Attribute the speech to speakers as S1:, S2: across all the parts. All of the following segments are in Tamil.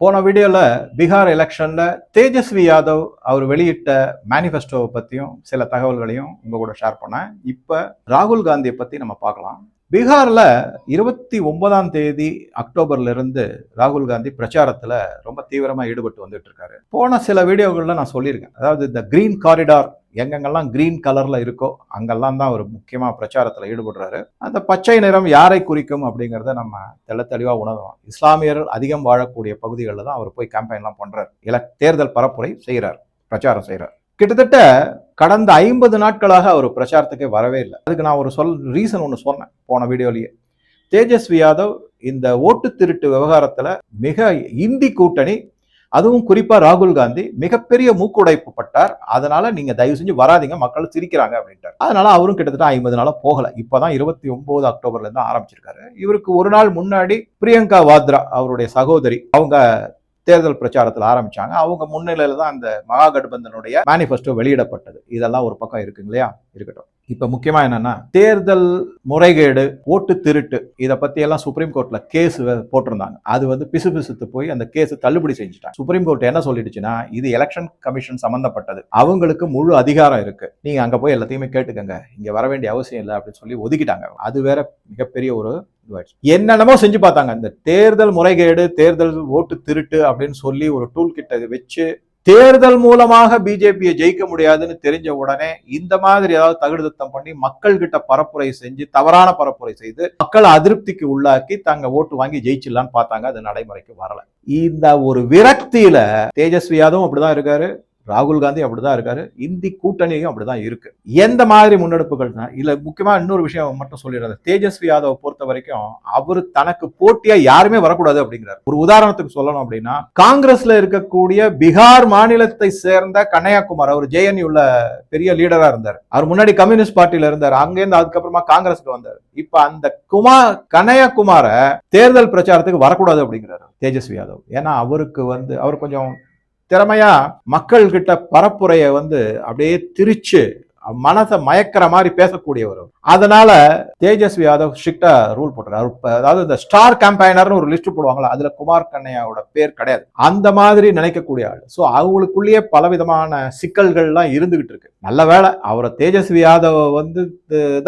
S1: போன வீடியோவில் பீகார் எலெக்ஷனில் தேஜஸ்வி யாதவ் அவர் வெளியிட்ட மேனிஃபெஸ்டோவை பற்றியும் சில தகவல்களையும் உங்கள் கூட ஷேர் பண்ணேன். இப்போ ராகுல் காந்தியை பற்றி நம்ம பார்க்கலாம். பீகாரில் இருபத்தி ஒன்பதாம் தேதி அக்டோபர்லேருந்து ராகுல் காந்தி பிரச்சாரத்தில் ரொம்ப தீவிரமாக ஈடுபட்டு வந்துட்டு இருக்காரு. போன சில வீடியோகளில் நான் சொல்லியிருக்கேன். அதாவது இந்த கிரீன் காரிடார் எங்கெங்கெல்லாம் கிரீன் கலரில் இருக்கோ அங்கெல்லாம் தான் அவர் முக்கியமாக பிரச்சாரத்தில் ஈடுபடுறாரு. அந்த பச்சை நிறம் யாரை குறிக்கும் அப்படிங்கிறத நம்ம தெள்ள தெளிவா உணர்வோம் இஸ்லாமியர்கள் அதிகம் வாழக்கூடிய பகுதிகளில் தான் அவர் போய் கேம்பெயின்லாம் பண்ணுறார் இல தேர்தல் பரப்புரை செய்கிறார் பிரச்சாரம் செய்கிறார் கிட்டத்தட்ட கடந்த ஐம்பது நாட்களாக அவர் பிரச்சாரத்துக்கே வரவே இல்லை. அதுக்கு நான் ஒரு சொல் ரீசன் ஒன்று சொன்னேன் போன வீடியோலேயே. தேஜஸ்வி யாதவ் இந்த ஓட்டு திருட்டு விவகாரத்தில் மிக இந்தி கூட்டணி அதுவும் குறிப்பாக ராகுல் காந்தி மிகப்பெரிய மூக்குடைப்பு பட்டார். அதனால நீங்கள் தயவு செஞ்சு வராதீங்க மக்கள் சிரிக்கிறாங்க அப்படின்ட்டார். அதனால அவரும் கிட்டத்தட்ட ஐம்பது நாளாக போகலை. இப்போ தான் இருபத்தி ஒம்பது அக்டோபர்லேருந்து ஆரம்பிச்சிருக்காரு. இவருக்கு ஒரு நாள் முன்னாடி பிரியங்கா வாத்ரா அவருடைய சகோதரி அவங்க தேர்தல் பிரச்சாரத்தில் ஆரம்பிச்சாங்க. அவங்க முன்னிலையில் தான் அந்த மகாகட்பந்தனுடைய மேனிஃபெஸ்டோ வெளியிடப்பட்டது. இதெல்லாம் ஒரு பக்கம் இருக்குங்க இல்லையா? இருக்கட்டும். இப்ப முக்கியமா என்னன்னா தேர்தல் முறைகேடு ஓட்டு திருட்டு இதை பத்தி எல்லாம் சுப்ரீம் கோர்ட்ல கேஸ் போட்டிருந்தாங்க. அது வந்து பிசு பிசுத்து போய் அந்த கேஸ் தள்ளுபடி செஞ்சுட்டாங்க. சுப்ரீம் கோர்ட் என்ன சொல்லிடுச்சுன்னா இது எலெக்ஷன் கமிஷன் சம்பந்தப்பட்டது. அவங்களுக்கு முழு அதிகாரம் இருக்கு. நீங்க அங்க போய் எல்லாத்தையுமே கேட்டுக்கங்க. இங்க வர வேண்டிய அவசியம் இல்லை அப்படின்னு சொல்லி ஒதுக்கிட்டாங்க அது வேற மிகப்பெரிய ஒரு என்னென்னமோ செஞ்சு பார்த்தாங்க. இந்த தேர்தல் முறைகேடு தேர்தல் ஓட்டு திருட்டு அப்படின்னு சொல்லி ஒரு டூல் கிட்ட வச்சு தேர்தல் மூலமாக பிஜேபியை ஜெயிக்க முடியாதுன்னு தெரிஞ்ச உடனே இந்த மாதிரி ஏதாவது தகுடுத்தம் பண்ணி மக்கள் கிட்ட பரப்புரை செஞ்சு தவறான பரப்புரை செய்து மக்கள் அதிருப்திக்கு உள்ளாக்கி தாங்க ஓட்டு வாங்கி ஜெயிச்சிடலான்னு பார்த்தாங்க. அது நடைமுறைக்கு வரல. இந்த ஒரு விரக்தியில தேஜஸ்வி யாதவும் அப்படிதான் இருக்காரு. ராகுல் காந்தி அப்படிதான் இருக்காரு. இந்தி கூட்டணியும் அப்படிதான் இருக்கு. எந்த மாதிரி முன்னெடுப்புகள் இல்ல முக்கியமா இன்னொரு விஷயம் மட்டும் சொல்லிடுறது தேஜஸ்வி யாதவ் பொறுத்த வரைக்கும் அவர் தனக்கு போட்டியா யாருமே வரக்கூடாது அப்படிங்கிறார். ஒரு உதாரணத்துக்கு சொல்லணும் அப்படின்னா காங்கிரஸ்ல இருக்கக்கூடிய பீகார் மாநிலத்தை சேர்ந்த கன்னியாகுமார் அவர் ஜேஎன்யூல பெரிய லீடரா இருந்தார். அவர் முன்னாடி கம்யூனிஸ்ட் பார்ட்டியில இருந்தார். அங்கேருந்து அதுக்கப்புறமா காங்கிரஸ்க்கு வந்தார். இப்ப அந்த குமார் கன்னியாகுமார தேர்தல் பிரச்சாரத்துக்கு வரக்கூடாது அப்படிங்கிறாரு தேஜஸ்வி யாதவ். ஏன்னா அவருக்கு வந்து அவர் கொஞ்சம் திறமையா மக்கள்கிட்ட பரப்புரையை வந்து அப்படியே திரிச்சு மனசை மயக்கிற மாதிரி பேசக்கூடியவர் அதனால தேஜஸ்வி யாதவ் ஸ்ட்ரிக்டா ரூல் போட்டுறாரு. அதாவது இந்த ஸ்டார் கேம்பைனர்னு ஒரு லிஸ்ட் போடுவாங்களா அதுல குமார் கண்ணையாவோட பேர் கிடையாது. அந்த மாதிரி நினைக்கக்கூடிய ஆள். ஸோ அவங்களுக்குள்ளேயே பலவிதமான சிக்கல்கள்லாம் இருந்துகிட்டு இருக்கு. நல்ல வேலை அவரை தேஜஸ்வி யாதவ் வந்து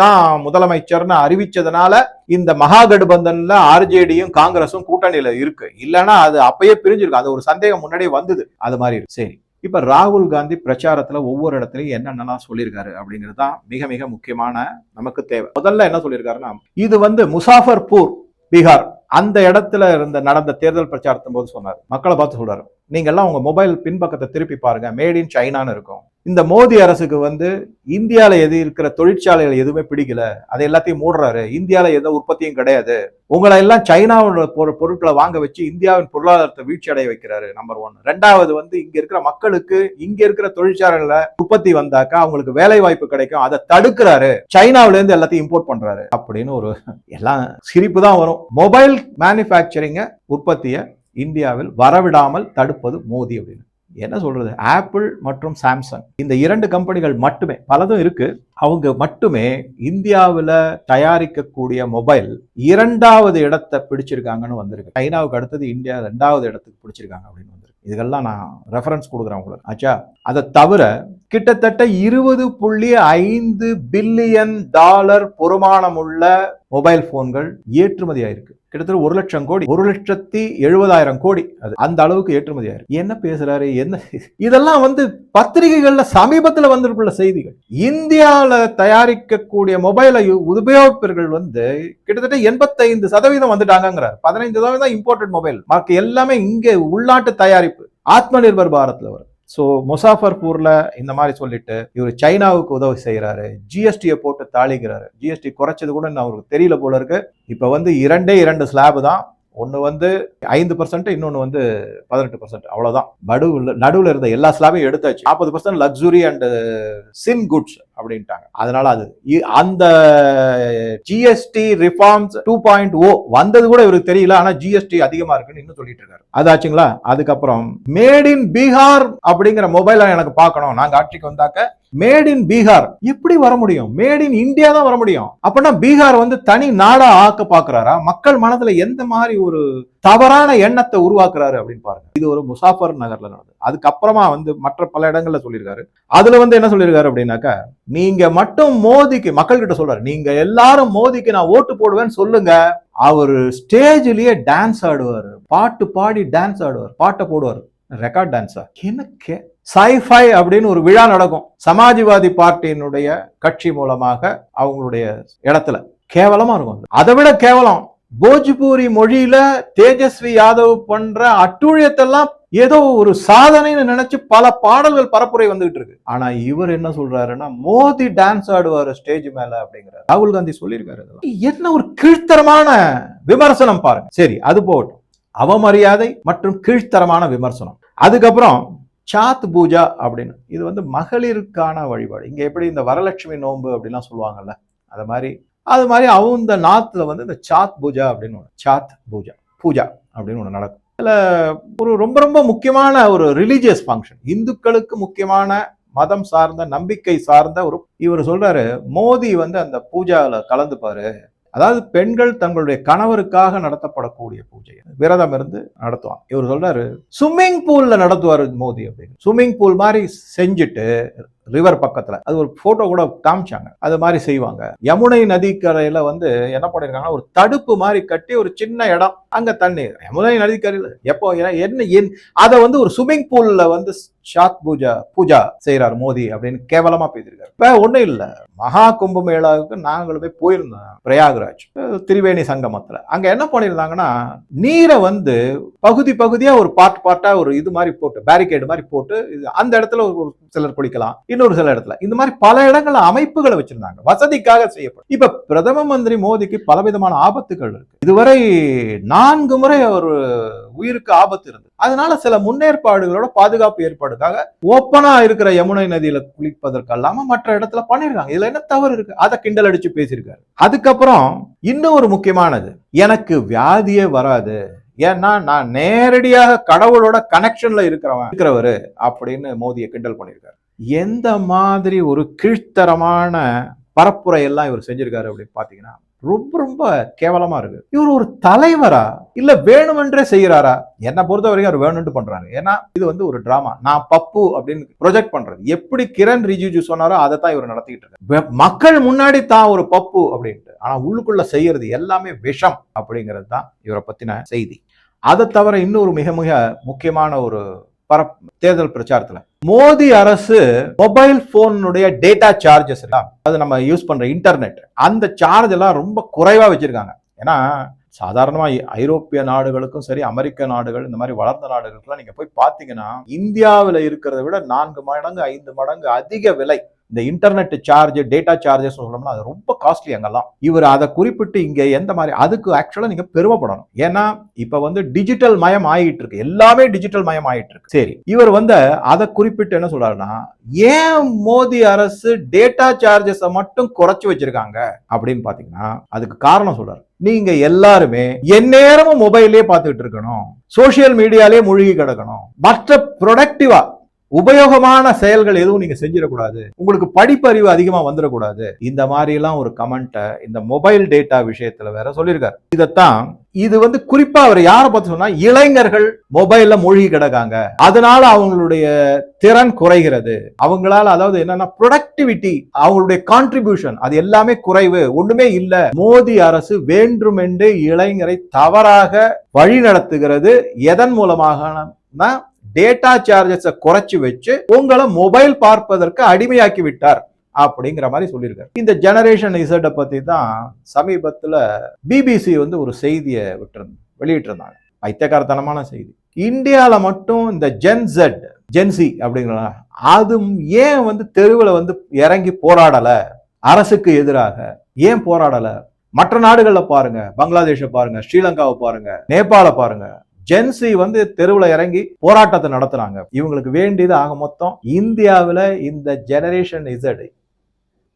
S1: தான் முதலமைச்சர்னு அறிவிச்சதுனால இந்த மகாகட்பந்தன்ல ஆர்ஜேடியும் காங்கிரஸும் கூட்டணியில இருக்கு. இல்லைன்னா அது அப்பயே பிரிஞ்சிருக்கு. அது ஒரு சந்தேகம் முன்னாடியே வந்தது. அது மாதிரி இருக்கு. சரி. இப்ப ராகுல் காந்தி பிரச்சாரத்துல ஒவ்வொரு இடத்துலயும் என்னென்னலாம் சொல்லியிருக்காரு அப்படிங்கிறது தான் மிக மிக முக்கியமான நமக்கு தேவை. முதல்ல என்ன சொல்லியிருக்காருன்னா இது வந்து முசாஃபர்பூர் பீகார் அந்த இடத்துல இருந்த நடந்த தேர்தல் பிரச்சாரத்தின் போது சொன்னார். மக்களை பார்த்து சொல்றாரு. நீங்க எல்லாம் உங்க மொபைல் பின்பக்கத்தை திருப்பி பாருங்க. மேட் இன் சைனான்னு இருக்கும். இந்த மோடி அரசுக்கு வந்து இந்தியாவில் எது இருக்கிற தொழிற்சாலைகள் எதுவுமே பிடிக்கல. அதை எல்லாத்தையும் மூடுறாரு. இந்தியாவில் எந்த உற்பத்தியும் கிடையாது. உங்களை எல்லாம் சைனாவோட பொருட்களை வாங்க வச்சு இந்தியாவின் பொருளாதாரத்தை வீழ்ச்சி அடைய வைக்கிறாரு நம்பர் ஒன் ரெண்டாவது வந்து இங்க இருக்கிற மக்களுக்கு இங்க இருக்கிற தொழிற்சாலைகள உற்பத்தி வந்தாக்கா அவங்களுக்கு வேலை வாய்ப்பு கிடைக்கும். அதை தடுக்கிறாரு. சைனாவில இருந்து எல்லாத்தையும் இம்போர்ட் பண்றாரு. அப்படின்னு ஒரு எல்லாம் சிரிப்பு தான் வரும். மொபைல் மேனுஃபேக்சரிங்க உற்பத்தியை இந்தியாவில் வரவிடாமல் தடுப்பது மோதி அப்படின்னு. என்ன சொல்கிறது ஆப்பிள் மற்றும் சாம்சங் இந்த இரண்டு கம்பெனிகள் மட்டுமே பலதும் இருக்குது அவங்க மட்டுமே இந்தியாவில் தயாரிக்கக்கூடிய மொபைல் இரண்டாவது இடத்தை பிடிச்சிருக்காங்கன்னு வந்திருக்கு. சைனாவுக்கு அடுத்தது இந்தியா ரெண்டாவது இடத்துக்கு பிடிச்சிருக்காங்க அப்படின்னு வந்திருக்கு. இதுக்கெல்லாம் நான் ரெஃபரன்ஸ் கொடுக்குறேன் உங்களுக்கு. ஆச்சா? அதை தவிர கிட்டத்தட்ட இருபது புள்ளி ஐந்து பில்லியன் டாலர் பொறுமானமுள்ள மொபைல் ஃபோன்கள் ஏற்றுமதி ஆயிருக்கு கிட்டத்தட்ட ஒரு லட்சம் கோடி ஒரு லட்சத்தி எழுபதாயிரம் கோடி. அது அந்த அளவுக்கு ஏற்றுமதி ஆயிருக்கு. என்ன பேசுறாரு என்ன? இதெல்லாம் வந்து பத்திரிகைகள்ல சமீபத்தில் வந்திருக்குள்ள செய்திகள். இந்தியாவில் தயாரிக்கக்கூடிய மொபைலை உபயோகிப்பவர்கள் வந்து கிட்டத்தட்ட எண்பத்தைந்து சதவீதம் வந்துட்டாங்கிறார் பதினைந்து சதவீதம் இம்போர்ட்டட் மொபைல் மக்கள் எல்லாமே இங்கே உள்நாட்டு தயாரிப்பு. ஆத்ம நிர்பர் பாரத்ல வரும். ஸோ முசாஃபர்பூரில் இந்த மாதிரி சொல்லிட்டு இவர் சைனாவுக்கு உதவி செய்கிறாரு ஜிஎஸ்டியை போட்டு தாளிக்கிறாரு. ஜிஎஸ்டி குறைச்சது கூட அவருக்கு தெரியல போல இருக்கு. இப்போ வந்து இரண்டே இரண்டு ஸ்லாப் தான். ஒன்று வந்து ஐந்து பர்சன்ட் இன்னொன்று வந்து பதினெட்டு பர்சன்ட் அவ்வளோதான் நடுவில் நடுவில் இருந்த எல்லா ஸ்லாபையும் எடுத்தாச்சு. நாற்பது percent luxury and sin goods அப்படின்ட்டாங்க. அதனால அது அந்த GST reforms two point O வந்தது கூட இவருக்கு தெரியல ஆனா ஜிஎஸ்டி அதிகமா இருக்குன்னு இன்னும் சொல்லிட்டு இருக்காரு. அதாச்சுங்களா அதுக்கப்புறம் மேட் இன் பீகார் அப்படிங்கிற மொபைலை எனக்கு பார்க்கணும். நாங்க ஆட்சிக்கு வந்தாக்க மேட் இன் பீகார் எப்படி வர முடியும்? மேட் இன் இந்தியா தான் வர முடியும். அப்படின்னா பீகார் வந்து தனி நாடா ஆக்க பாக்குறாரா மக்கள் மனதுல எந்த மாதிரி ஒரு தவறான எண்ணத்தை உருவாக்குறாரு அப்படின்னு பாருங்க. இது ஒரு முசாஃபர் நகர்ல நடந்தது. அதுக்கப்புறமா வந்து மற்ற பல இடங்கள்ல சொல்லியிருக்காரு. அதுல வந்து என்ன சொல்லியிருக்காரு அப்படின்னாக்கா நீங்க மட்டும் மோதிக்கு மக்கள் கிட்ட சொல்றாரு நீங்க எல்லாரும் மோதிக்கு நான் ஓட்டு போடுவேன்னு சொல்லுங்க. அவர் ஸ்டேஜ்லயே டான்ஸ் ஆடுவார். பாட்டு பாடி டான்ஸ் ஆடுவார். பாட்டை போடுவார். ரெக்கார்ட் டான்ஸா எனக்கு சைஃபை அப்படின்னு ஒரு விழா நடக்கும். சமாஜ்வாதி பார்ட்டியினுடைய கட்சி மூலமாக அவங்களுடைய இடத்துல. கேவலமா இருக்கும் அதை விட கேவலம். போஜ்பூரி மொழியில தேஜஸ்வி யாதவ் பண்ற அட்டூழியத்தெல்லாம் ஏதோ ஒரு சாதனைன்னு நினைச்சு பல பாடல்கள் பரப்புரை வந்துகிட்டு இருக்கு. ஆனா இவர் என்ன சொல்றாருன்னா மோதி டான்ஸ் ஆடுவாரு ஸ்டேஜ் மேல அப்படிங்கிறார். ராகுல் காந்தி சொல்லியிருக்காரு என்ன ஒரு கீழ்த்தரமான விமர்சனம் பாருங்க. சரி அது போகட்டும். அவமரியாதை மற்றும் கீழ்த்தரமான விமர்சனம். அதுக்கப்புறம் சாத் பூஜா அப்படின்னு. இது வந்து மகளிருக்கான வழிபாடு. இங்க எப்படி இந்த வரலட்சுமி நோன்பு அப்படிலாம் சொல்லுவாங்கல்ல அது மாதிரி அது மாதிரி அவங்க இந்த நாத்தில் வந்து இந்த சாத் பூஜா அப்படின்னு ஒன்று சாத் பூஜா பூஜா அப்படின்னு ஒன்று நடக்கும். இதில் ஒரு ரொம்ப ரொம்ப முக்கியமான ஒரு ரிலீஜியஸ் ஃபங்க்ஷன் இந்துக்களுக்கு முக்கியமான மதம் சார்ந்த நம்பிக்கை சார்ந்த ஒரு இவர் சொல்றாரு மோதி வந்து அந்த பூஜாவில் கலந்துப்பாரு. அதாவது பெண்கள் தங்களுடைய கணவருக்காக நடத்தப்படக்கூடிய பூஜை விரதம் இருந்து நடத்துவாங்க. இவர் சொல்றாரு ஸ்விம்மிங் பூல்ல நடத்துவார் மோதி அப்படின்னு. ஸ்விம்மிங் பூல் மாதிரி செஞ்சுட்டு ரிவர் பக்கத்துல. அது ஒரு ஃபோட்டோ கூட காமிச்சாங்க. அது மாதிரி செய்வாங்க. யமுனை நதிக்கரையில வந்து என்ன பண்ணிருக்காங்கன்னா ஒரு தடுப்பு மாதிரி கட்டி ஒரு சின்ன இடம் அங்க தண்ணீர். யமுனை நதிக்கரையில எப்போ என்ன என் அதை வந்து ஒரு ஸ்விம்மிங் பூல்ல வந்து ஷாத் பூஜா பூஜா செய்கிறார் மோடி அப்படின்னு கேவலமா பேசியிருக்காரு. இப்ப ஒண்ணும் இல்ல. மகா கும்பமேளாவுக்கு நாங்களுமே போயிருந்தோம் பிரயாகராஜ். திரிவேணி சங்கமத்துல. அங்க என்ன பண்ணியிருந்தாங்கன்னா நீரை வந்து பகுதி பகுதியா ஒரு பார்ட் பார்ட்டா ஒரு இது மாதிரி போட்டு பேரிகேடு மாதிரி போட்டு இது- அந்த இடத்துல ஒரு சிலர் குளிக்கலாம் இன்னொரு சில இடத்துல. இந்த மாதிரி பல இடங்கள்ல அமைப்புகளை வச்சிருந்தாங்க. வசதிக்காக செய்யப்படும். இப்ப பிரதம மந்திரி மோடிக்கு பலவிதமான ஆபத்துகள் இருக்கு. இதுவரை நான்கு முறை அவர் உயிருக்கு ஆபத்து இருந்தது. அதனால சில முன்னேற்பாடுகளோட பாதுகாப்பு ஏற்பாடுக்காக ஓப்பனா இருக்கிற யமுனை நதியில குளிப்பதற்கு அல்லாம மற்ற இடத்துல பண்ணிருக்காங்க. இதுல என்ன தவறு இருக்கு? அதை கிண்டல் அடிச்சு பேசியிருக்காரு. அதுக்கப்புறம் இன்னும் ஒரு முக்கியமானது. எனக்கு வியாதியே வராது. ஏன்னா நான் நேரடியாக கடவுளோட கனெக்ஷன்ல இருக்கிறவன் இருக்கிறவரு அப்படின்னு மோதியை கிண்டல் பண்ணியிருக்காரு. எந்த மாதிரி ஒரு கீழ்த்தரமான பரப்புரை எல்லாம் இவர் செஞ்சிருக்காரு அப்படின்னு பாத்தீங்கன்னா ரொம்ப ரொம்ப கேவலமா இருக்கு. இவர் ஒரு தலைவரா? இல்ல வேணுமென்றே செய்யறாரா என்னை பொறுத்த வரைக்கும் அவர் வேணும்னு பண்றாரு. ஏன்னா இது வந்து ஒரு டிராமா நான் பப்பு அப்படின்னு ப்ரொஜெக்ட் பண்றது. எப்படி கிரண் ரிஜிஜு சொன்னாரோ அதை தான் இவர் நடத்திக்கிட்டு இருக்காரு. மக்கள் முன்னாடி தான் ஒரு பப்பு அப்படின்ட்டு. ஆனா உள்ளுக்குள்ள செய்யறது எல்லாமே விஷம் அப்படிங்கிறது தான் இவரை பத்தின செய்தி. அதை தவிர இன்னொரு மிக மிக முக்கியமான ஒரு பரப் தேர்தல் பிரச்சாரத்துல. மோடி அரசு மொபைல் போனுடைய டேட்டா சார்ஜஸ் எல்லாம் அது நம்ம யூஸ் பண்ற இன்டர்நெட் அந்த சார்ஜ் எல்லாம் ரொம்ப குறைவா வச்சிருக்காங்க. ஏன்னா சாதாரணமாக ஐரோப்பிய நாடுகளுக்கும் சரி அமெரிக்க நாடுகள் இந்த மாதிரி வளர்ந்த நாடுகளுக்குலாம் நீங்கள் போய் பார்த்தீங்கன்னா இந்தியாவில் இருக்கிறத விட நான்கு மடங்கு ஐந்து மடங்கு அதிக விலை இந்த இன்டர்நெட் சார்ஜ் டேட்டா சார்ஜஸ் சொல்லணும்னா அது ரொம்ப காஸ்ட்லி அங்கெல்லாம். இவர் அதை குறிப்பிட்டு இங்கே எந்த மாதிரி அதுக்கு ஆக்சுவலாக நீங்கள் பெருமைப்படணும். ஏன்னா இப்போ வந்து டிஜிட்டல் மயம் ஆகிட்டு இருக்கு எல்லாமே டிஜிட்டல் மயம் ஆகிட்டு இருக்கு சரி இவர் வந்து அதை குறிப்பிட்டு என்ன சொல்றாருன்னா ஏன் மோடி அரசு டேட்டா சார்ஜஸை மட்டும் குறைச்சி வச்சிருக்காங்க? அப்படின்னு பார்த்தீங்கன்னா அதுக்கு காரணம் சொல்றாரு. நீங்க எல்லாருமே எந்நேரமும் மொபைல்லே பார்த்துக்கிட்டு இருக்கணும். சோசியல் மீடியாலே மூழ்கி கிடக்கணும். மற்ற ப்ரொடக்டிவா உபயோகமான செயல்கள் எதுவும் நீங்க செஞ்சிடக்கூடாது. உங்களுக்கு படிப்பறிவு அதிகமா வந்துடக்கூடாது. இந்த மாதிரி எல்லாம் ஒரு கமெண்ட்டை இந்த மொபைல் டேட்டா விஷயத்துல வேற சொல்லியிருக்காரு. இதைத்தான் இது வந்து குறிப்பா அவர் யாரை பார்த்து சொன்னா இளைஞர்கள் மொபைல்ல மூழ்கி கிடக்காங்க. அதனால அவங்களுடைய திறன் குறைகிறது. அவங்களால அதாவது என்னன்னா ப்ரொடக்டிவிட்டி அவங்களுடைய கான்ட்ரிபியூஷன் அது எல்லாமே குறைவு. ஒண்ணுமே இல்ல. மோடி அரசு வேண்டுமென்று இளைஞரை தவறாக வழி நடத்துகிறது எதன் மூலமாக டேட்டா சார்ஜஸை குறைச்சு வச்சு உங்களை மொபைல் பார்ப்பதற்கு அடிமையாக்கி விட்டார் அப்படிங்கிற மாதிரி சொல்லியிருக்காரு. இந்த ஜெனரேஷன் இசட்டை பற்றி தான் சமீபத்தில் பிபிசி வந்து ஒரு செய்தியை விட்டு வெளியிட்டிருந்தாங்க. பைத்தியக்காரத்தனமான செய்தி. இந்தியாவில் மட்டும் இந்த ஜென்செட் ஜென்சி அப்படிங்கிற அது ஏன் வந்து தெருவில் வந்து இறங்கி போராடலை? அரசுக்கு எதிராக ஏன் போராடலை? மற்ற நாடுகளில் பாருங்க பங்களாதேஷை பாருங்க ஸ்ரீலங்காவை பாருங்க நேபாள பாருங்க ஜென்சி வந்து தெருவில் இறங்கி போராட்டத்தை நடத்துறாங்க. இவங்களுக்கு வேண்டியது ஆக மொத்தம் இந்தியாவில் இந்த ஜெனரேஷன் இசடு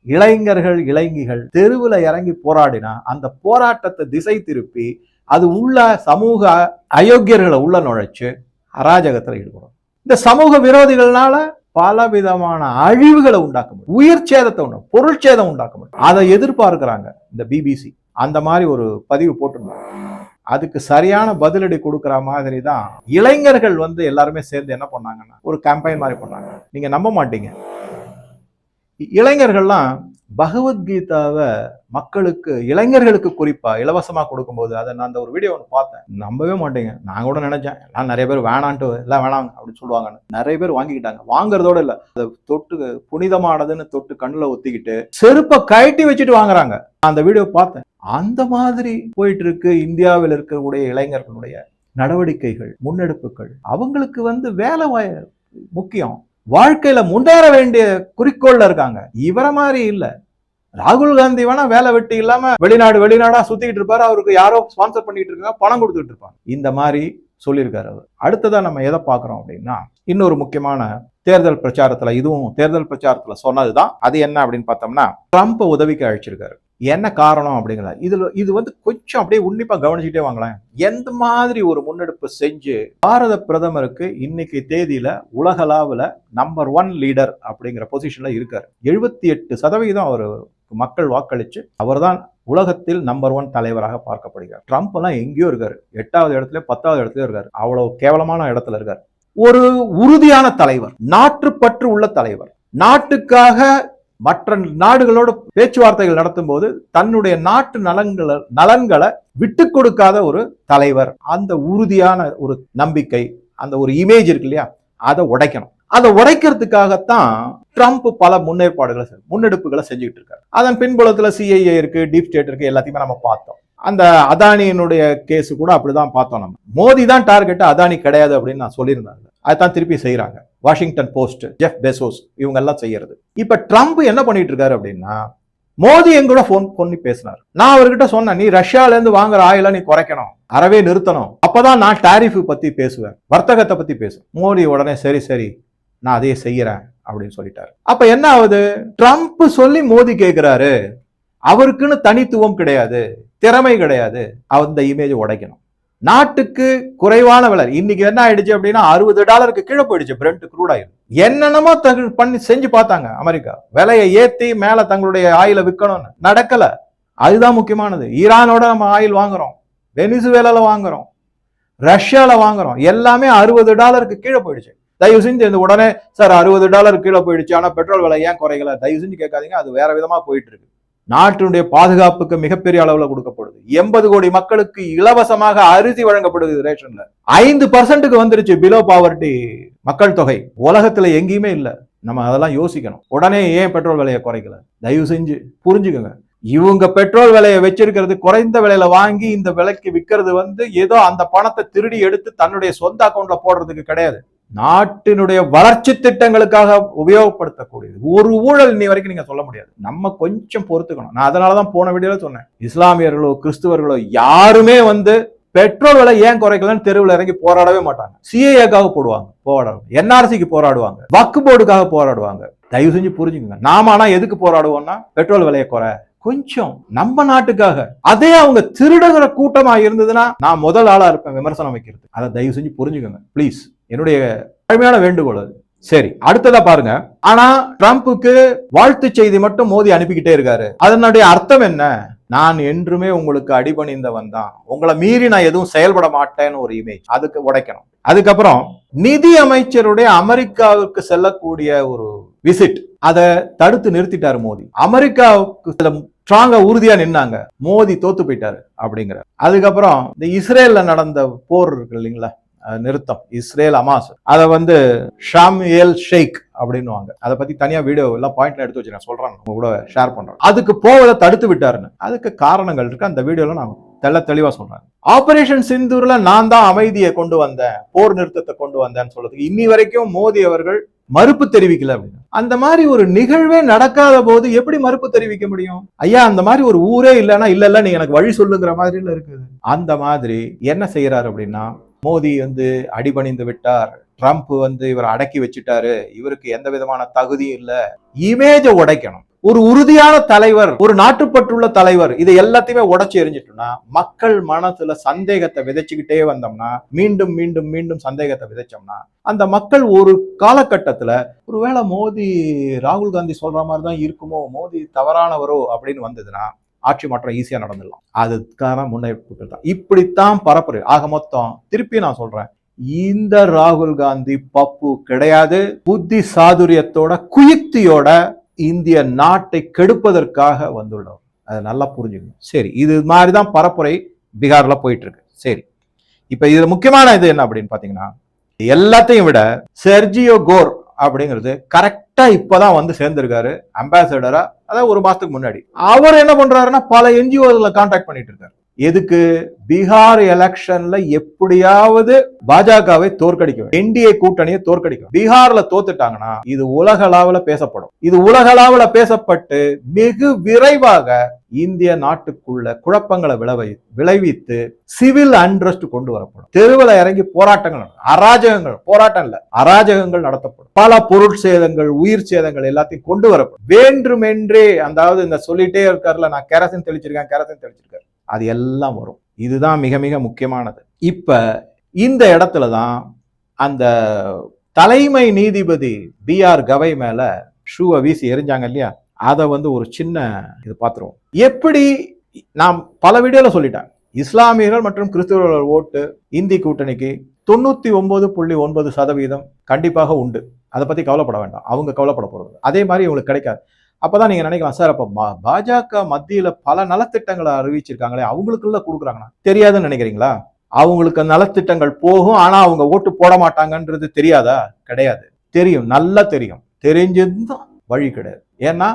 S1: இளைஞர்கள் இளைஞிகள் தெருவில் இறங்கி போராடினா அந்த போராட்டத்தை திசை திருப்பி அது உள்ள சமூக அயோக்கியர்களை உள்ள நுழைச்சு அராஜகத்தில் ஈடுபடும். இந்த சமூக விரோதிகள்னால பல விதமான அழிவுகளை உண்டாக்க முடியும். உயிர் சேதத்தை உண்டு பொருட்சேதம் உண்டாக்க முடியும். அதை எதிர்பார்க்கிறாங்க இந்த பிபிசி அந்த மாதிரி ஒரு பதிவு போட்டிருந்தாங்க. அதுக்கு சரியான பதிலடி கொடுக்குற மாதிரி தான் இளைஞர்கள் வந்து எல்லாருமே சேர்ந்து என்ன பண்ணாங்கன்னா ஒரு கேம்பெயின் மாதிரி பண்ணாங்க நீங்க நம்ப மாட்டீங்க. இளைஞர்கள்லாம் பகவத்கீதாவை மக்களுக்கு இளைஞர்களுக்கு குறிப்பா இலவசமா கொடுக்கும்போது அதை நான் அந்த ஒரு வீடியோ ஒன்று பார்த்தேன். நம்பவே மாட்டேங்க. நான் கூட நினைச்சேன் எல்லாம் நிறைய பேர் வேணான்ட்டு எல்லாம் வேணாங்க அப்படின்னு சொல்லுவாங்கன்னு. நிறைய பேர் வாங்கிக்கிட்டாங்க. வாங்குறதோட இல்ல. அதை தொட்டு புனிதமானதுன்னு தொட்டு கண்ணுல ஒத்திக்கிட்டு செருப்பை கழட்டி வச்சுட்டு வாங்குறாங்க. நான் அந்த வீடியோ பார்த்தேன். அந்த மாதிரி போயிட்டு இருக்கு இந்தியாவில் இருக்கக்கூடிய இளைஞர்களுடைய நடவடிக்கைகள் முன்னெடுப்புகள். அவங்களுக்கு வந்து வேலை வாய் முக்கியம். வாழ்க்கையில முன்னேற வேண்டிய குறிக்கோள்ல இருக்காங்க. இவர மாதிரி இல்லை. ராகுல் காந்தி வேணா வேலை வெட்டி இல்லாம வெளிநாடு வெளிநாடா சுத்திக்கிட்டு இருப்பாரு. அவருக்கு யாரோ ஸ்பான்சர் பண்ணிட்டு இருக்காங்க பணம் கொடுத்துட்டு இருப்பாங்க. இந்த மாதிரி சொல்லியிருக்காரு அவர். அடுத்ததான் நம்ம எதை பார்க்குறோம் அப்படின்னா இன்னொரு முக்கியமான தேர்தல் பிரச்சாரத்தில் இதுவும் தேர்தல் பிரச்சாரத்துல சொன்னதுதான். அது என்ன அப்படின்னு பார்த்தோம்னா ட்ரம்ப் உதவிக்கு அழைச்சிருக்காரு. என்ன காரணம் அப்படிங்கிறத. இதில் இது வந்து கொஞ்சம் அப்படியே உன்னிப்பாக கவனிச்சுட்டே வாங்கலாம் எந்த மாதிரி ஒரு முன்னெடுப்பு செஞ்சு பாரத பிரதமருக்கு இன்னைக்கு தேதியில் உலகளாவில் நம்பர் ஒன் லீடர் அப்படிங்கிற பொசிஷனில் இருக்கார். எழுபத்தி எட்டு சதவீதம் அவர் மக்கள் வாக்களிச்சு அவர்தான் உலகத்தில் நம்பர் ஒன் தலைவராக பார்க்கப்படுகிறார். ட்ரம்ப் எல்லாம் எங்கேயோ இருக்காரு. எட்டாவது இடத்துல பத்தாவது இடத்துல இருக்காரு. அவ்வளவு கேவலமான இடத்துல இருக்கார். ஒரு உறுதியான தலைவர் நாட்டுப்பற்று உள்ள தலைவர் நாட்டுக்காக மற்ற நாடுகளோட பேச்சுவார்த்தைகள் நடத்தும் போது தன்னுடைய நாட்டு நலன்களை நலன்களை விட்டு கொடுக்காத ஒரு தலைவர். அந்த உறுதியான ஒரு நம்பிக்கை அந்த ஒரு இமேஜ் இருக்கு இல்லையா? அதை உடைக்கணும். அதை உடைக்கிறதுக்காகத்தான் ட்ரம்ப் பல முன்னேற்பாடுகளை முன்னெடுப்புகளை செஞ்சுக்கிட்டு இருக்காரு. அதன் பின்புலத்துல சிஐஏ இருக்கு டீப் ஸ்டேட் இருக்கு எல்லாத்தையுமே நம்ம பார்த்தோம். அந்த அதானியினுடைய கேஸ் கூட அப்படிதான் பார்த்தோம் நம்ம. மோடி தான் டார்கெட் அதானி கிடையாது அப்படின்னு நான் சொல்லியிருந்தாங்க. அதுதான் திருப்பி செய்யறாங்க வாஷிங்டன் போஸ்ட் ஜெஃப் பெசோஸ் இவங்க எல்லாம் செய்யறது. இப்ப ட்ரம்ப் என்ன பண்ணிட்டு இருக்காரு அப்படின்னா மோடி எங்கூட ஃபோன் பண்ணி பேசினார். நான் அவர்கிட்ட சொன்னேன் நீ ரஷ்யால இருந்து வாங்குற ஆயில நீ குறைக்கணும். அறவே நிறுத்தணும். அப்பதான் நான் டாரிஃப் பத்தி பேசுவேன் வர்த்தகத்தை பத்தி பேசுவேன். மோடி உடனே சரி சரி நான் அதையே செய்யறேன் அப்படின்னு சொல்லிட்டாரு. அப்ப என்ன ஆகுது ட்ரம்ப் சொல்லி மோதி கேட்கிறாரு அவருக்குன்னு தனித்துவம் கிடையாது. திறமை கிடையாது. அந்த இமேஜ் உடைக்கணும். நாட்டுக்கு குறைவான விலை. இன்னைக்கு என்ன ஆயிடுச்சு அப்படின்னா அறுபது டாலருக்கு கீழே போயிடுச்சு பிரெண்ட் க்ரூட் ஆயில். என்னென்னமோ தகு பண்ணி செஞ்சு பார்த்தாங்க அமெரிக்கா. விலையை ஏத்தி மேல தங்களுடைய ஆயில விற்கணும்னு. நடக்கல. அதுதான் முக்கியமானது. ஈரானோட நம்ம ஆயில் வாங்குறோம். வெனிசுவேலால வாங்குறோம். ரஷ்யால வாங்குறோம். எல்லாமே அறுபது டாலருக்கு கீழே போயிடுச்சு. தயவு செஞ்சு இந்த உடனே சார் அறுபது டாலர் கீழே போயிடுச்சு. ஆனால் பெட்ரோல் விலை ஏன் குறையல? தயவு செஞ்சு கேட்காதீங்க. அது வேற விதமா போயிட்டு இருக்கு நாட்டினுடைய பாதுகாப்புக்கு மிகப்பெரிய அளவில் கொடுக்கப்படுது. எண்பது கோடி மக்களுக்கு இலவசமாக அரிசி வழங்கப்படுது ரேஷன்ல. ஐந்து பர்சன்ட்டுக்கு வந்துருச்சு பிலோ பாவர்ட்டி மக்கள் தொகை. உலகத்துல எங்கேயுமே இல்லை. நம்ம அதெல்லாம் யோசிக்கணும். உடனே ஏன் பெட்ரோல் விலையை குறைக்கல? தயவு செஞ்சு புரிஞ்சுக்கோங்க. இவங்க பெட்ரோல் விலையை வச்சிருக்கிறது குறைந்த விலையில வாங்கி இந்த விலைக்கு விற்கிறது வந்து ஏதோ அந்த பணத்தை திருடி எடுத்து தன்னுடைய சொந்த அக்கௌண்ட்ல போடுறதுக்கு கிடையாது. நாட்டினுடைய வளர்ச்சி திட்டங்களுக்காக உபயோகப்படுத்தக்கூடியது. ஒரு ஊழல் இன்னி வரைக்கும் நீங்க சொல்ல முடியாது. நம்ம கொஞ்சம் பொறுத்துக்கணும். நான் அதனாலதான் போன வீடியோல சொன்னேன். இஸ்லாமியர்களோ கிறிஸ்துவர்களோ யாருமே வந்து பெட்ரோல் விலை ஏன் குறைக்கலன்னு தெருவில் இறங்கி போராடவே மாட்டாங்க. சிஏஏக்காக போடுவாங்க போராடுவாங்க. என்ஆர்சிக்கு போராடுவாங்க. வக்கு போர்டுக்காக போராடுவாங்க. தயவு செஞ்சு புரிஞ்சுக்கோங்க. நாம ஆனா எதுக்கு போராடுவோம்னா பெட்ரோல் விலையை குறை. கொஞ்சம் நம்ம நாட்டுக்காக. அதே அவங்க திருடுகிற கூட்டமா இருந்ததுன்னா நான் முதல் ஆளா இருப்பேன் விமர்சனம் வைக்கிறது அதை தயவு செஞ்சு புரிஞ்சுக்கோங்க. ப்ளீஸ் என்னுடைய பழமையான வேண்டுகோள் அது. சரி அடுத்ததா பாருங்க. ஆனா ட்ரம்ப்புக்கு வாழ்த்து செய்தி மட்டும் மோதி அனுப்பிக்கிட்டே இருக்காரு. அதனுடைய அர்த்தம் என்ன? நான் என்றுமே உங்களுக்கு அடிபணிந்தவன் தான். உங்களை மீறி நான் எதுவும் செயல்பட மாட்டேன்னு ஒரு இமேஜ் அதுக்கு உடைக்கணும். அதுக்கப்புறம் நிதி அமைச்சருடைய அமெரிக்காவுக்கு செல்லக்கூடிய ஒரு விசிட் அதை தடுத்து நிறுத்திட்டாரு மோடி அமெரிக்காவுக்கு சில ஸ்ட்ராங்கா உறுதியா நின்னாங்க. மோடி தோத்து போயிட்டாரு அப்படிங்கிற அதுக்கப்புறம் இந்த இஸ்ரேல்ல நடந்த போர் இருக்கு இல்லைங்களா? நிறுத்தம். இஸ்ரேல் அமாஸ் அதை வந்து ஷாமியல் ஷேக் அப்படின்னுவாங்க. அதை பத்தி தனியா வீடியோ எல்லாம் பாயிண்ட்ல எடுத்து வச்சிருக்கேன். சொல்றேன் உங்க கூட ஷேர் பண்றேன். அதுக்கு போவதை தடுத்து விட்டாருன்னு. அதுக்கு காரணங்கள் இருக்கு. அந்த வீடியோல நான் தெள்ள தெளிவா சொல்றேன். ஆபரேஷன் சிந்தூர்ல நான் தான் அமைதியை கொண்டு வந்தேன். போர் நிறுத்தத்தை கொண்டு வந்தேன்னு சொல்றதுக்கு இன்னி வரைக்கும் மோடி அவர்கள் மறுப்பு தெரிவிக்கல அப்படின்னு. அந்த மாதிரி ஒரு நிகழ்வே நடக்காத போது எப்படி மறுப்பு தெரிவிக்க முடியும்? ஐயா அந்த மாதிரி ஒரு ஊரே இல்லைன்னா இல்ல இல்ல நீங்க எனக்கு வழி சொல்லுங்கிற மாதிரி இருக்குது. அந்த மாதிரி என்ன செய்யறாரு அப்படின்னா மோடி வந்து அடிபணிந்து விட்டார். ட்ரம்ப் வந்து இவரை அடக்கி வச்சுட்டாரு. இவருக்கு எந்த விதமான தகுதியும் இல்லை. இமேஜை உடைக்கணும். ஒரு உறுதியான தலைவர் ஒரு நாட்டுப்பற்றுள்ள தலைவர் இதை எல்லாத்தையுமே உடச்சி எரிஞ்சிட்டோம்னா மக்கள் மனசுல சந்தேகத்தை விதைச்சுக்கிட்டே வந்தோம்னா மீண்டும் மீண்டும் மீண்டும் சந்தேகத்தை விதைச்சோம்னா அந்த மக்கள் ஒரு காலகட்டத்துல ஒருவேளை மோதி ராகுல் காந்தி சொல்ற மாதிரி தான் இருக்குமோ மோதி தவறானவரோ அப்படின்னு வந்ததுன்னா ஆட்சி மாற்றம் ஈஸியாக நடந்துடலாம். அதுக்கான முன்னெடுப்புகள் தான் இப்படித்தான் பரப்புரை. ஆக மொத்தம் திருப்பி நான் சொல்றேன். இந்த ராகுல் காந்தி பப்பு கிடையாது. புத்தி சாதுரியத்தோட குயுக்தியோட இந்திய நாட்டை கெடுப்பதற்காக வந்துள்ளவர். அதை நல்லா புரிஞ்சுக்கணும். சரி இது மாதிரி தான் பரப்புரை பீகார்ல போயிட்டு இருக்கு சரி. இப்ப இதுல முக்கியமான இது என்ன அப்படின்னு பாத்தீங்கன்னா எல்லாத்தையும் விட செர்ஜியோ கோர் அப்படிங்கிறது கரெக்டா இப்பதான் வந்து சேர்ந்திருக்காரு அம்பாசடரா அதாவது ஒரு மாசத்துக்கு முன்னாடி. அவர் என்ன பண்றாருன்னா பல என்ஜிஓல கான்டாக்ட் பண்ணிட்டு இருக்காரு. எதுக்கு? பீகார் எலெக்ஷன்ல எப்படியாவது பாஜகவை தோற்கடிக்கும் என்டிஏ கூட்டணியை தோற்கடிக்கும் பீகார்ல தோத்துட்டாங்கன்னா இது உலக அளவுல பேசப்படும். இது உலக அளவுல பேசப்பட்டு வெகு விரைவாக இந்திய நாட்டுக்குள்ள குழப்பங்களை விளைவி விளைவித்து சிவில் அண்ட்ரஸ்ட் கொண்டு வரப்படும். தெருவில் இறங்கி போராட்டங்கள் அராஜகங்கள் போராட்டம் இல்ல. அராஜகங்கள் நடத்தப்படும். பல பொருள் சேதங்கள் உயிர் சேதங்கள் எல்லாத்தையும் கொண்டு வரப்படும். வேண்டுமென்றே அதாவது இந்த சொல்லிட்டே இருக்காருல நான் கேரசின் தெளிச்சிருக்கேன் கேரசின் தெளிச்சிருக்கேன் அது எல்லாம் வரும். இதுதான் மிக மிக முக்கியமானது. இப்போ இந்த இடத்துல தான் அந்த தலைமை நீதிபதி பி ஆர் கவை மேலே ஷூவை வீசி எரிஞ்சாங்க இல்லையா? அதை வந்து ஒரு சின்ன இது பார்த்துருவோம் எப்படி நாம் பல வீடியோவில் சொல்லிட்டேன் இஸ்லாமியர்கள் மற்றும் கிறிஸ்தவர்கள் ஓட்டு இந்தி கூட்டணிக்கு தொண்ணூத்தி ஒன்பது புள்ளி ஒன்பது சதவீதம் கண்டிப்பாக உண்டு. அதை பத்தி கவலைப்பட வேண்டாம். அவங்க கவலைப்பட போறது அதே மாதிரி இவங்களுக்கு கிடைக்காது. அப்பதான் நீங்க நினைக்கலாம் சார் அப்ப பாஜக மத்தியில பல நலத்திட்டங்களை அறிவிச்சிருக்காங்களே அவங்களுக்குள்ள கொடுக்குறாங்கன்னா தெரியாதுன்னு நினைக்கிறீங்களா? அவங்களுக்கு நலத்திட்டங்கள் போகும் ஆனா அவங்க ஓட்டு போட மாட்டாங்கன்றது தெரியாதா? கிடையாது. தெரியும் நல்லா தெரியும். தெரிஞ்சிருந்தும் வழி கிடையாது. ஏன்னா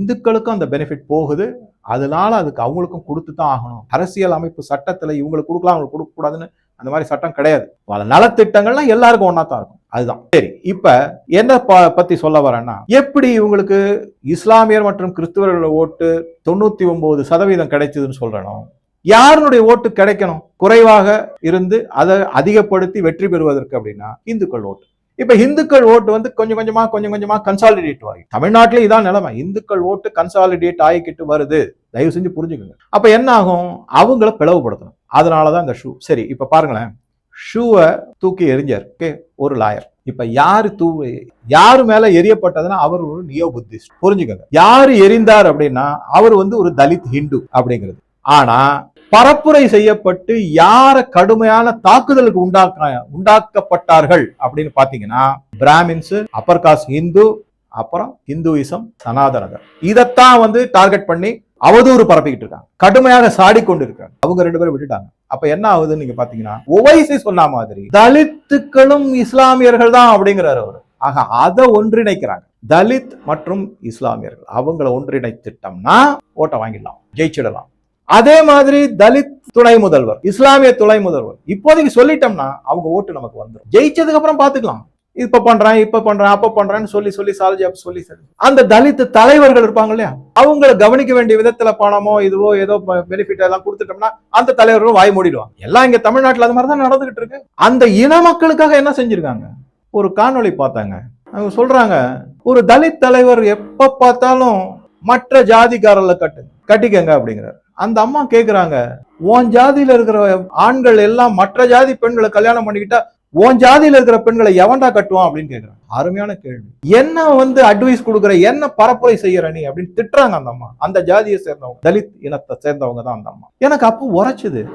S1: இந்துக்களுக்கும் அந்த பெனிஃபிட் போகுது. அதனால அதுக்கு அவங்களுக்கும் கொடுத்து தான் ஆகணும். அரசியல் அமைப்பு சட்டத்துல இவங்களுக்கு கொடுக்கலாம் அவங்களுக்கு கொடுக்க கூடாதுன்னு அந்த மாதிரி சட்டம் கிடையாது. பல நலத்திட்டங்கள்லாம் எல்லாருக்கும் ஒன்றா தான் இருக்கும். அதுதான். சரி இப்ப என்ன ப- பத்தி சொல்ல வரேன்னா எப்படி இவங்களுக்கு இஸ்லாமியர் மற்றும் கிறிஸ்துவர்கள் ஓட்டு தொண்ணூத்தி ஒன்பது சதவீதம் கிடைச்சதுன்னு சொல்றனோ யாருடைய ஓட்டு கிடைக்கணும்? குறைவாக இருந்து அதை அதிகப்படுத்தி வெற்றி பெறுவதற்கு அப்படின்னா இந்துக்கள் ஓட்டு. இப்ப இந்துக்கள் ஓட்டு வந்து கொஞ்சம் கொஞ்சமா கொஞ்சம் கொஞ்சமா கன்சாலிடேட் ஆகி தமிழ்நாட்டிலே இதான் நிலைமை. இந்துக்கள் ஓட்டு கன்சாலிடேட் ஆகிக்கிட்டு வருது. தயவு செஞ்சு புரிஞ்சுக்கோங்க. அப்ப என்ன ஆகும்? அவங்கள பிளவுபடுத்தணும். அதனாலதான் இந்த ஷூ சரி இப்ப பாருங்களேன். ஷூவை தூக்கி எரிஞ்சார் ஓகே? ஒரு லாயர். இப்ப யாரு தூ யாரு மேல எரியப்பட்டதுன்னா அவர் ஒரு நியோ புத்திஸ்ட் புரிஞ்சுக்கோங்க. யாரு எரிந்தார் அப்படின்னா அவர் வந்து ஒரு தலித் ஹிந்து அப்படிங்கிறது. ஆனா பரப்புரை செய்யப்பட்டு யார கடுமையான தாக்குதலுக்கு உண்டாக்க உண்டாக்கப்பட்டார்கள் அப்படின்னு பாத்தீங்கன்னா பிராமின்ஸ் அப்பர் காஸ்ட் ஹிந்து அப்புறம் ஹிந்துவிசம் சனாதனதர் இதைத்தான் வந்து டார்கெட் பண்ணி அவதூறு பரப்பிக்கிட்டு இருக்காங்க. கடுமையாக சாடி கொண்டு இருக்காங்க அவங்க ரெண்டு பேரும் விட்டுட்டாங்க. அப்ப என்ன ஆகுதுன்னு நீங்க பாத்தீங்கன்னா ஒவைசி சொன்ன மாதிரி தலித்துக்களும் இஸ்லாமியர்கள் தான் அப்படிங்கிறாரு அவர். ஆக அதை ஒன்றிணைக்கிறாங்க. தலித் மற்றும் இஸ்லாமியர்கள். அவங்கள ஒன்றிணைத்திட்டோம்னா ஓட்டை வாங்கிடலாம். ஜெயிச்சிடலாம். அதே மாதிரி தலித் துணை முதல்வர் இஸ்லாமிய துணை முதல்வர். இப்போதைக்கு சொல்லிட்டோம்னா அவங்க ஓட்டு நமக்கு வந்துடும் ஜெயிச்சதுக்கு அப்புறம் பாத்துக்கலாம். இப்ப பண்றேன் இப்ப பண்றேன் அப்ப பண்றேன்னு சொல்லி சொல்லி சாலஜி அப்ப சொல்லி சொல்லி அந்த தலித் தலைவர்கள் இருப்பாங்க இல்லையா? அவங்களை கவனிக்க வேண்டிய விதத்துல பணமோ இதுவோ ஏதோ பெனிஃபிட் எல்லாம் கொடுத்துட்டோம்னா அந்த தலைவர்களும் வாய் மூடிடுவாங்க. எல்லாம் இங்க தமிழ்நாட்டில் அது மாதிரி தான் நடந்துகிட்டு இருக்கு? அந்த இன மக்களுக்காக என்ன செஞ்சிருக்காங்க? ஒரு காணொளி பார்த்தாங்க. அவங்க சொல்றாங்க ஒரு தலித் தலைவர் எப்ப பார்த்தாலும் மற்ற ஜாதிக்காரர்ல கட்டு கட்டிக்கங்க அப்படிங்கிறார். அந்த அம்மா கேக்குறாங்க உன் ஜாதியில இருக்கிற ஆண்கள் எல்லாம் மற்ற ஜாதி பெண்களை கல்யாணம் பண்ணிக்கிட்டா உன் ஜாதியில இருக்கிற பெண்களை எவன்டா கட்டுவான் அப்படின்னு கேட்குறான் அருமையான கேள்வி. என்ன வந்து அட்வைஸ் கொடுக்குற என்ன பரப்புரை செய்யற நீ அப்படின்னு திட்டுறாங்க அந்த அம்மா. அந்த ஜாதியை சேர்ந்தவங்க தலித் இனத்தை சேர்ந்தவங்க தான் அந்த அம்மா. எனக்கு அப்போ உரைச்சுது.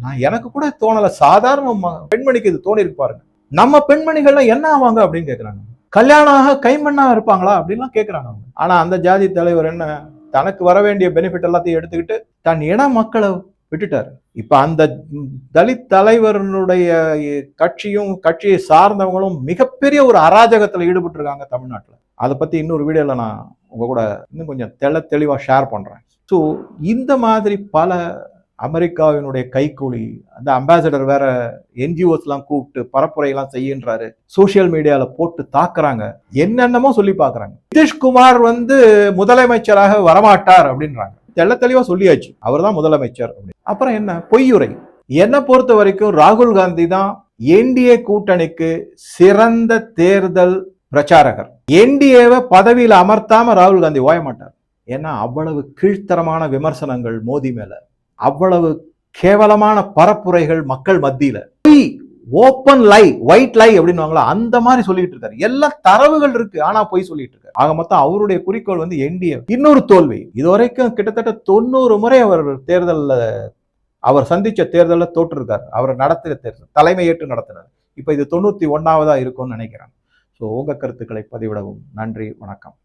S1: நான் எனக்கு கூட தோணல. சாதாரண ம- பெண்மணிக்கு இது தோணி பாருங்க. நம்ம பெண்மணிகள்லாம் என்ன ஆவாங்க அப்படின்னு கேட்குறாங்க கல்யாணம் ஆக கைமண்ணா இருப்பாங்களா அப்படின்லாம் கேட்குறாங்க அவங்க. ஆனால் அந்த ஜாதி தலைவர் என்ன தனக்கு வர வேண்டிய பெனிஃபிட் எல்லாத்தையும் எடுத்துக்கிட்டு தன் இன மக்களை விட்டுட்டார். இப்போ அந்த தலித் தலைவருடைய கட்சியும் கட்சியை சார்ந்தவங்களும் மிகப்பெரிய ஒரு அராஜகத்தில் ஈடுபட்டிருக்காங்க தமிழ்நாட்டில். அதை பற்றி இன்னொரு வீடியோவில் நான் உங்க கூட இன்னும் கொஞ்சம் தெள தெளிவாக ஷேர் பண்ணுறேன் ஸோ இந்த மாதிரி பல அமெரிக்காவினுடைய கைக்கூலி அந்த அம்பாசடர் வேற என்ஜிஓஸ்லாம் கூப்பிட்டு பரப்புரையெல்லாம் செய்யன்றாரு செய்யுன்றாரு சோசியல் மீடியாவில் போட்டு தாக்குறாங்க. என்னென்னமோ சொல்லி பார்க்குறாங்க நிதிஷ்குமார் வந்து முதலமைச்சராக வரமாட்டார் அப்படின்றாங்க. தெள்ள சொல்லியாச்சு. அவர் தான் முதலமைச்சர் அப்புறம் என்ன? பொய்யுரை. என்னை பொறுத்த வரைக்கும் ராகுல் காந்தி தான் என்டிஏ கூட்டணிக்கு சிறந்த தேர்தல் பிரச்சாரகர். என்டிஏவை பதவியில் அமர்த்தாம ராகுல் காந்தி ஓய மாட்டார். ஏன்னா அவ்வளவு கீழ்த்தரமான விமர்சனங்கள் மோதி மேல. அவ்வளவு கேவலமான பரப்புரைகள் மக்கள் மத்தியில. பொய்! ஓப்பன் லை ஒயிட் லை அப்படின்னுவாங்களா? அந்த மாதிரி சொல்லிட்டு இருக்காரு. எல்லா தரவுகள் இருக்கு. ஆனா போய் சொல்லிட்டு இருக்காரு. ஆக மொத்தம் அவருடைய குறிக்கோள் வந்து என்டிஏ இன்னொரு தோல்வி. இதுவரைக்கும் கிட்டத்தட்ட தொண்ணூறு முறை அவர் தேர்தலில் அவர் சந்திச்ச தேர்தலில் தோற்றிருக்காரு. அவர் நடத்தின தேர்தல் தலைமை ஏற்று நடத்தினார். இப்போ இது தொண்ணூற்றி ஒன்றாவதாக இருக்கும்னு நினைக்கிறேன். ஸோ உங்கள் கருத்துக்களை பதிவிடவும். நன்றி வணக்கம்.